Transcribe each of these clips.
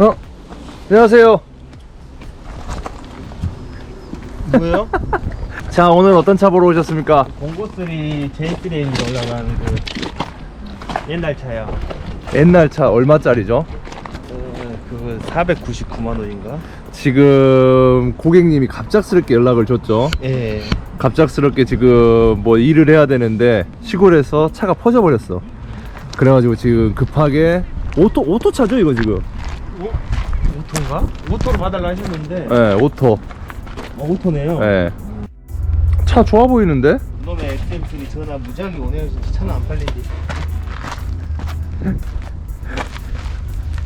어, 안녕하세요. 뭐예요? 자, 오늘 어떤 차 보러 오셨습니까? 공고3 J3M이 올라간 그 옛날 차요. 옛날 차 얼마짜리죠? 어, 그거 499만 원인가? 지금 고객님이 갑작스럽게 연락을 줬죠. 예. 갑작스럽게 지금 뭐 일을 해야 되는데 시골에서 차가 퍼져버렸어. 그래가지고 지금 급하게 오토 오토 차죠 이거 지금? 오, 오토인가? 오토로 봐달라 하셨는데 네, 오토. 어, 오토네요. 네. 차 좋아 보이는데? 놈의 XM3 전화 무지하게 오네요. 진짜 차는 안 팔린지.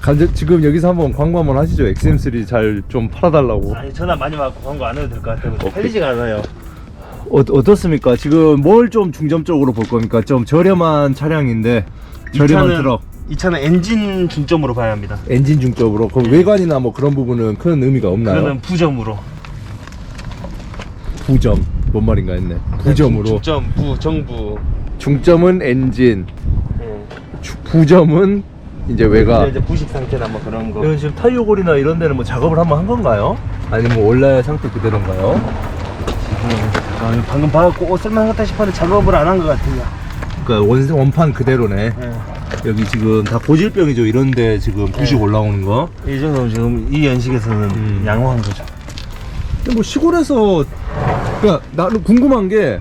간제, 지금 여기서 한번 광고 한번 하시죠. XM3 잘 좀 팔아달라고. 아니 전화 많이 받고 광고 안 해도 될 것 같아요. 오케이. 팔리지가 않아요. 어, 어떻습니까? 지금 뭘 좀 중점적으로 볼 겁니까? 좀 저렴한 차량인데 저렴한 이 차는- 트럭 이 차는 엔진 중점으로 봐야 합니다. 엔진 중점으로 그럼 외관이나 뭐 그런 부분은 큰 의미가 없나요? 그거는 부점으로. 부점 뭔 말인가 했네 부점으로 중점 부 정부. 중점은 엔진 예. 주- 부점은 이제 외관 이제 부식 상태나 뭐 그런 거. 이건 지금 타이어 골이나 이런 데는 뭐 작업을 한번 한 건가요? 아니면 뭐 원래 상태 그대로인가요? 아, 방금 봐갖고 옷 쓸만하겠다 싶었는데 작업을 안 한 것 같아요. 그러니까 원, 원판 그대로네 예. 여기 지금 다 고질병이죠 이런데 지금 부식 네. 올라오는 거 이 정도면 지금 이 연식에서는 음. 양호한 거죠. 근데 뭐 시골에서 그러니까 나는 궁금한 게 예.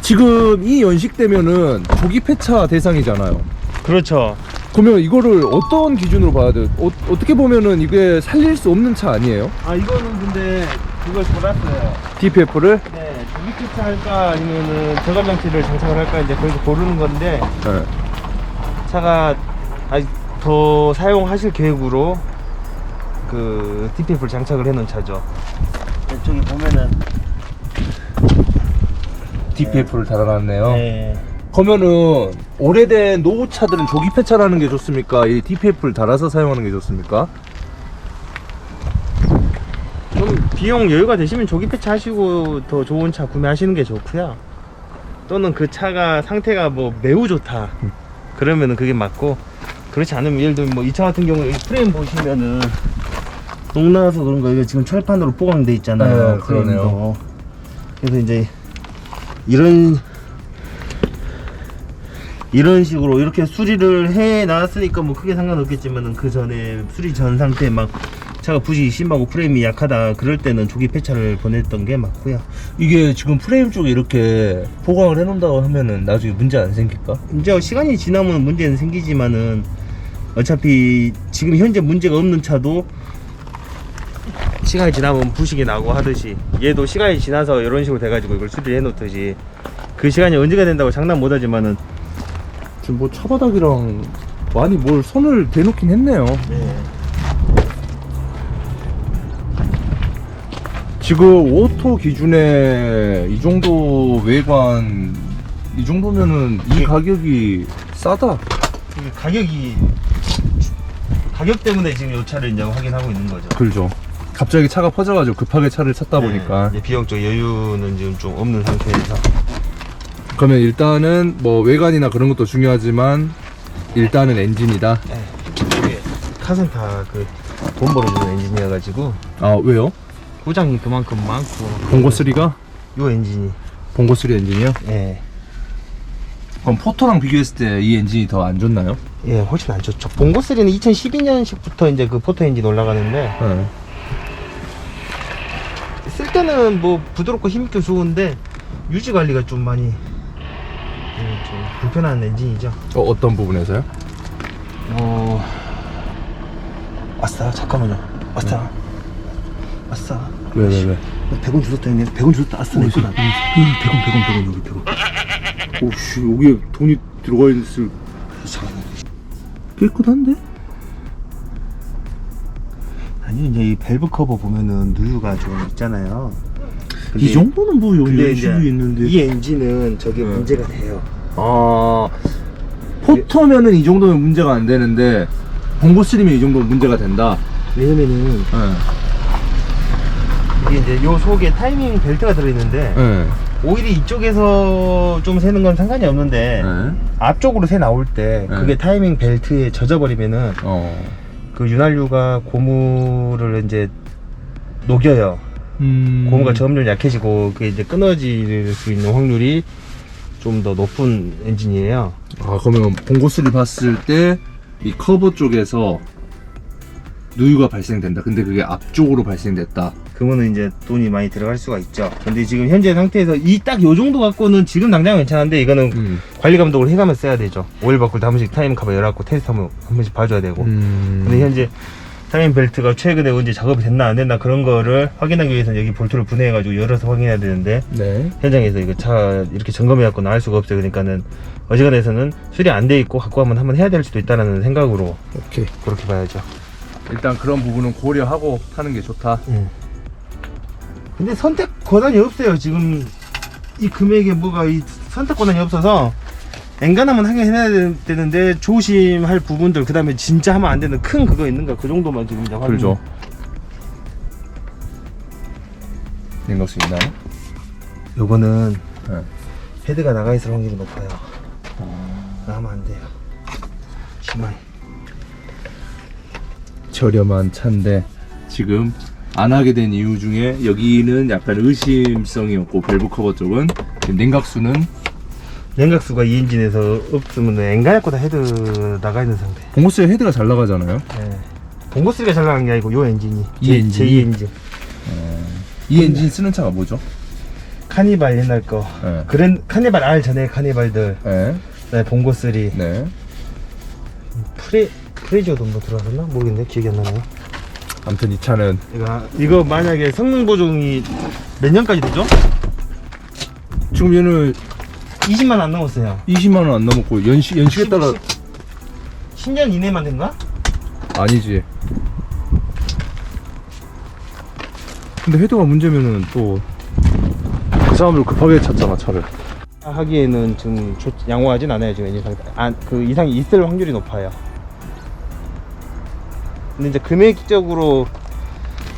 지금 이 연식 되면은 조기 폐차 대상이잖아요. 그렇죠. 그러면 이거를 어떤 기준으로 봐야 돼요? 어, 어떻게 보면은 이게 살릴 수 없는 차 아니에요? 아 이거는 근데 그걸 몰랐어요. DPF를? 네, 조기 캐치 할까 아니면은 저감 장치를 장착을 할까 이제 거기서 고르는 건데 네. 차가 아직 더 사용하실 계획으로 그 DPF를 장착을 해놓은 차죠. 저기 보면은 DPF를 달아놨네요. 네. 그러면은 오래된 노후 차들은 조기 폐차라는 게 좋습니까? 이 DPF를 달아서 사용하는 게 좋습니까? 좀 비용 여유가 되시면 조기 패치 하시고 더 좋은 차 구매하시는 게 좋고요. 또는 그 차가 상태가 뭐 매우 좋다. 그러면은 그게 맞고 그렇지 않으면 예를 들면 뭐 이 차 같은 경우에 이 프레임 보시면은 똥 나와서 그런 거 이거 지금 철판으로 보강돼 있잖아요. 네, 그러네요. 프레임도. 그래서 이제 이런 이런 식으로 이렇게 수리를 해 놨으니까 뭐 크게 상관없겠지만은 그 전에 수리 전 상태 막 차가 부시 심하고 프레임이 약하다 그럴 때는 조기 폐차를 보냈던 게 맞고요. 이게 지금 프레임 쪽에 이렇게 보강을 해놓는다고 하면은 나중에 문제 안 생길까? 이제 시간이 지나면 문제는 생기지만은 어차피 지금 현재 문제가 없는 차도 시간이 지나면 부식이 나고 하듯이 얘도 시간이 지나서 이런 식으로 돼가지고 이걸 수리를 해놓듯이 그 시간이 언제가 된다고 장난 못하지만은 지금 뭐 차바닥이랑 많이 뭘 손을 대놓긴 했네요. 네. 지금 오토 기준에 이 정도 외관 이 정도면은 이 네. 가격이 싸다. 이게 가격이 가격 때문에 지금 이 차를 이제 확인하고 있는 거죠. 그렇죠. 갑자기 차가 퍼져가지고 급하게 차를 찾다 보니까 네, 이제 비용적 여유는 지금 좀 없는 상태에서 그러면 일단은 뭐 외관이나 그런 것도 중요하지만 일단은 엔진이다. 네. 이게 카센터 그돈 벌어주는 엔진이어가지고 아 왜요? 고장이 그만큼 많고 봉고 3가 요 엔진이 봉고 3 엔진이요? 예, 그럼 포토랑 비교했을 때 이 엔진이 더 안 좋나요? 예 훨씬 안 좋죠 봉고 3는 2012년식부터 이제 그 포터 엔진 올라가는데 네. 쓸 때는 뭐 부드럽고 힘있게 좋은데 유지 관리가 좀 많이 음, 좀 불편한 엔진이죠 어, 어떤 부분에서요? 어 아싸 잠깐만요 아싸 아싸 왜 왜 왜? 100원 주셨다 형님 100원 주셨다 아싸 내 거다 100원 100원 100원 여기 100원 오씨 여기에 돈이 들어가 있을 잠깐만 깨끗한데? 아니 이제 이 밸브 커버 보면은 누유가 좀 있잖아요 이 정도는 뭐 여기 근데 이제 열심히 있는데 이 엔진은 저게 네. 문제가 돼요 아 포터면은 이 정도면 문제가 안 되는데 봉고 3면 이 정도면 문제가 된다. 왜냐면은 네. 이게 이제 요 속에 타이밍 벨트가 들어있는데 네. 오일이 이쪽에서 좀 새는 건 상관이 없는데 네. 앞쪽으로 새 나올 때 네. 그게 타이밍 벨트에 젖어버리면은 어. 그 윤활유가 고무를 이제 녹여요. 음. 고무가 저음률 약해지고 그게 이제 끊어질 수 있는 확률이 좀 더 높은 엔진이에요. 아 그러면 봉고스를 봤을 때 이 커버 쪽에서 누유가 발생된다. 근데 그게 앞쪽으로 발생됐다. 그거는 이제 돈이 많이 들어갈 수가 있죠. 근데 지금 현재 상태에서 이 딱 요 정도 갖고는 지금 당장 괜찮은데 이거는 음. 관리 감독을 해가면서 써야 되죠. 오일 바꿀 때 한 번씩 타임 커버 열어갖고 테스트 한번 한 번씩 봐줘야 되고. 음. 근데 현재 타임 벨트가 최근에 언제 작업이 됐나 안 됐나 그런 거를 확인하기 위해서는 여기 볼트를 분해해가지고 열어서 확인해야 되는데 네. 현장에서 이거 차 이렇게 점검해갖고 나올 수가 없어요. 그러니까는 어지간해서는 수리 안 돼 있고 갖고 가면 한번 해야 될 수도 있다라는 생각으로 오케이. 그렇게 봐야죠. 일단 그런 부분은 고려하고 하는 게 좋다. 예. 근데 선택 권한이 없어요. 지금 이 금액에 뭐가 이 선택 권한이 없어서 엔간하면 하게 해야 되- 되는데 조심할 부분들 그 다음에 진짜 하면 안 되는 큰 그거 있는가 그 정도만 지금 이제 확인. 그렇죠. 냉각수 있나요? 요거는 네. 헤드가 나가 있을 확률이 높아요. 나가면 안 돼요. 심하게. 저렴한 차인데 지금 안 하게 된 이유 중에 여기는 약간 의심성이었고 밸브 커버 쪽은 지금 냉각수는 냉각수가 이 엔진에서 없으면 엔간약보다 헤드 나가 있는 상태. 봉고스의 헤드가 잘 나가잖아요. 네. 봉고스리가 잘 나간 게 아니고 요 엔진이. 이 제- 엔진이? 제2 엔진. 이 엔진 쓰는 차가 뭐죠? 카니발 옛날 거. 네. 그랜 카니발 R 전에 카니발들. 네. 네, 봉고 3. 네. 프레 프레지오도 뭐 들어갔나 모르겠네. 기억이 안 나네요. 아무튼 이 차는 이거 이거 만약에 성능 보정이 몇 년까지 되죠? 지금 얘는 20만 안 넘었어요. 20만 원 안 넘었고 연식 연식에 따라 10년 이내만 된가? 아니지. 근데 헤드가 문제면은 또 그 사람들 급하게 찾잖아 차를. 하기에는 지금 좋- 양호하진 않아요 지금 엔진 상태. 안그 이상이 있을 확률이 높아요. 근데 이제 금액적으로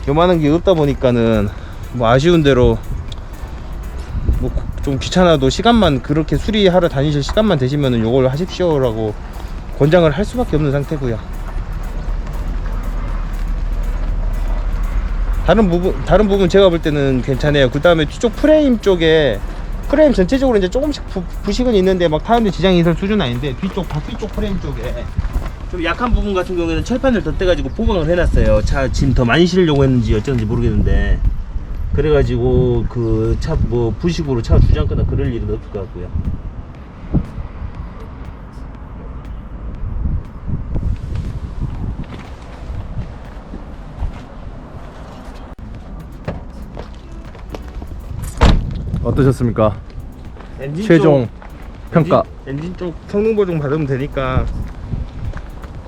요만한 게 없다 보니까는 뭐 아쉬운 대로 뭐 좀 귀찮아도 시간만 그렇게 수리하러 다니실 시간만 되시면은 요걸 하십시오 라고 권장을 할 수밖에 없는 상태고요. 다른 부분 다른 부분 제가 볼 때는 괜찮아요. 그 다음에 뒤쪽 프레임 쪽에 프레임 전체적으로 이제 조금씩 부, 부식은 있는데 막 타는데 지장이 있을 수준은 아닌데 뒤쪽 바퀴 쪽 프레임 쪽에 좀 약한 부분 같은 경우에는 철판을 덧대가지고 보강을 해놨어요. 차 짐 더 많이 실려고 했는지 어쩐지 모르겠는데 그래가지고 그 차 뭐 부식으로 차 주저앉거나 그럴 일은 없을 것 같고요. 어떠셨습니까? 엔진 최종 쪽- 평가. 엔진, 엔진 쪽 성능 보정 받으면 되니까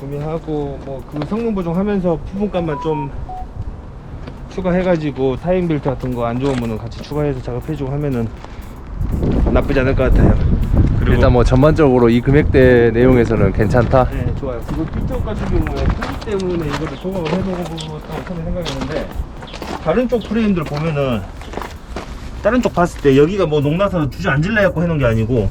구매하고 뭐 그 성능 보정하면서 부품값만 좀 추가해가지고 타임 벨트 같은 거 안 좋으면 같이 추가해서 작업해주고 하면은 나쁘지 않을 것 같아요. 그리고 일단 뭐 전반적으로 이 금액대 내용에서는 괜찮다. 네 좋아요. 그리고 뒤쪽 같은 경우에 크기 때문에 이거를 조각을 해보고 처음에 생각했는데 다른 쪽 프레임들 보면은 다른 쪽 봤을 때 여기가 뭐 녹나서 주저앉을래 갖고 해놓은 게 아니고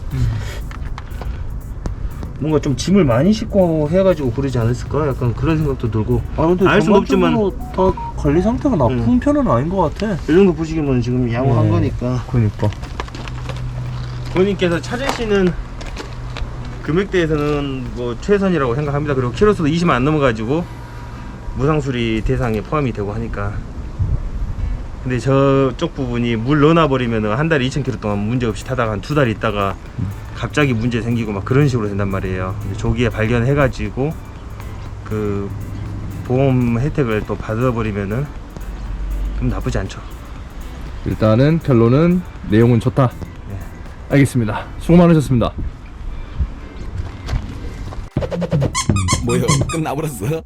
뭔가 좀 짐을 많이 싣고 해가지고 그러지 않았을까? 약간 그런 생각도 들고 아 근데 알 수는 전반적으로 다 관리 상태가 나쁜 음. 편은 아닌 것 같아. 이 정도 보시기면 지금 양호한 네. 거니까 그러니까. 본인께서 찾으시는 금액대에서는 뭐 최선이라고 생각합니다. 그리고 키로수도 20만 안 넘어가지고 무상수리 대상에 포함이 되고 하니까. 근데 저쪽 부분이 물 넣어놔버리면 한 달에 2,000km 동안 문제 없이 타다가 한 두 달 있다가 갑자기 문제 생기고 막 그런 식으로 된단 말이에요. 근데 조기에 발견해가지고 그 보험 혜택을 또 받아버리면은 좀 나쁘지 않죠. 일단은 결론은 내용은 좋다. 알겠습니다. 수고 많으셨습니다. 뭐요? 끝나버렸어?